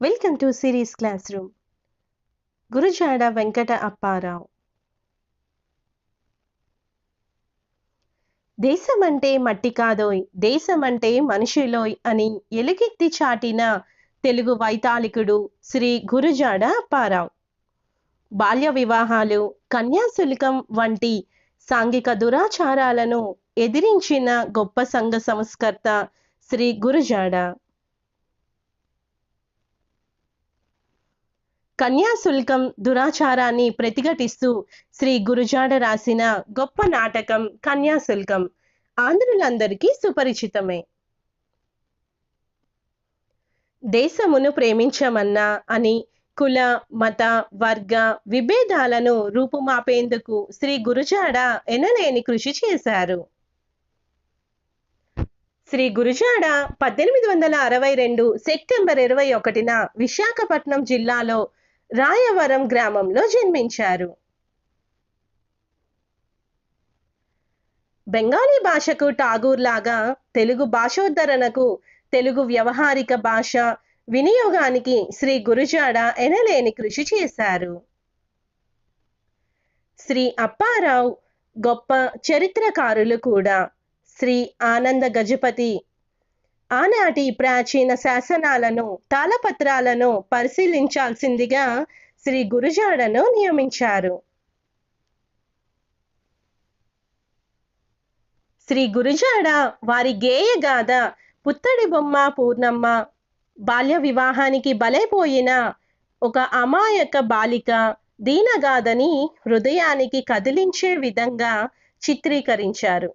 Welcome to series classroom Gurajada Venkata Apparao దేశమంటే మట్టి కాదోయ్ దేశమంటే మనిషిలోయ్ అని ఎలుగెత్తి చాటిన తెలుగు వైతాళికుడు శ్రీ గురుజాడ అప్పారావు. బాల్య వివాహాలు కన్యాశుల్కం వంటి సాంఘిక దురాచారాలను ఎదిరించిన గొప్ప సంఘ సంస్కర్త శ్రీ గురుజాడ. కన్యాశుల్కం దురాచారాన్ని ప్రతిఘటిస్తూ శ్రీ గురుజాడ రాసిన గొప్ప నాటకం కన్యాశుల్కం ఆంధ్రులందరికీ సుపరిచితమే. దేశమును ప్రేమించమన్నా అని కుల మత వర్గ విభేదాలను రూపుమాపేందుకు శ్రీ గురుజాడ ఎనలేని కృషి చేశారు. శ్రీ గురుజాడ పద్దెనిమిది వందల అరవై రెండు సెప్టెంబర్ ఇరవై ఒకటిన విశాఖపట్నం జిల్లాలో రాయవరం గ్రామంలో జన్మించారు. బెంగాలీ భాషకు ఠాగూర్ లాగా తెలుగు భాషోద్ధరణకు తెలుగు వ్యవహారిక భాష వినియోగానికి శ్రీ గురుజాడ ఎనలేని కృషి చేశారు. శ్రీ అప్పారావు గొప్ప చరిత్రకారులు కూడా. శ్రీ ఆనంద గజపతి ఆనాటి ప్రాచీన శాసనాలను తాళపత్రాలను పరిశీలించాల్సిందిగా శ్రీ గురుజాడను నియమించారు. శ్రీ గురుజాడ వారి గేయగాథ పుత్తడి బొమ్మ పూర్ణమ్మ బాల్య వివాహానికి బలైపోయిన ఒక అమాయక బాలిక దీనగాథని హృదయానికి కదిలించే విధంగా చిత్రీకరించారు.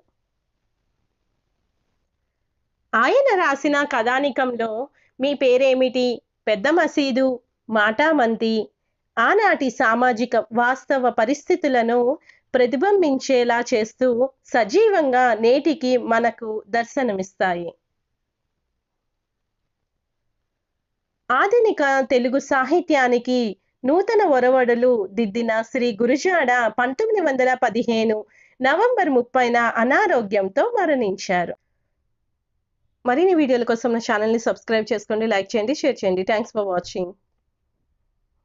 ఆయన రాసిన కథానికంలో మీ పేరేమిటి? పెద్ద మసీదు మాటామంతి ఆనాటి సామాజిక వాస్తవ పరిస్థితులను ప్రతిబింబించేలా చేస్తూ సజీవంగా నేటికి మనకు దర్శనమిస్తాయి. ఆధునిక తెలుగు సాహిత్యానికి నూతన ఒరవడులు దిద్దిన శ్రీ గురుజాడ పంతొమ్మిది వందల పదిహేను నవంబర్ ముప్పైన అనారోగ్యంతో మరణించారు. మరిన్ని వీడియోల కోసం నా ఛానల్ని సబ్స్క్రైబ్ చేసుకోండి లైక్ చేయండి షేర్ చేయండి. Thanks for watching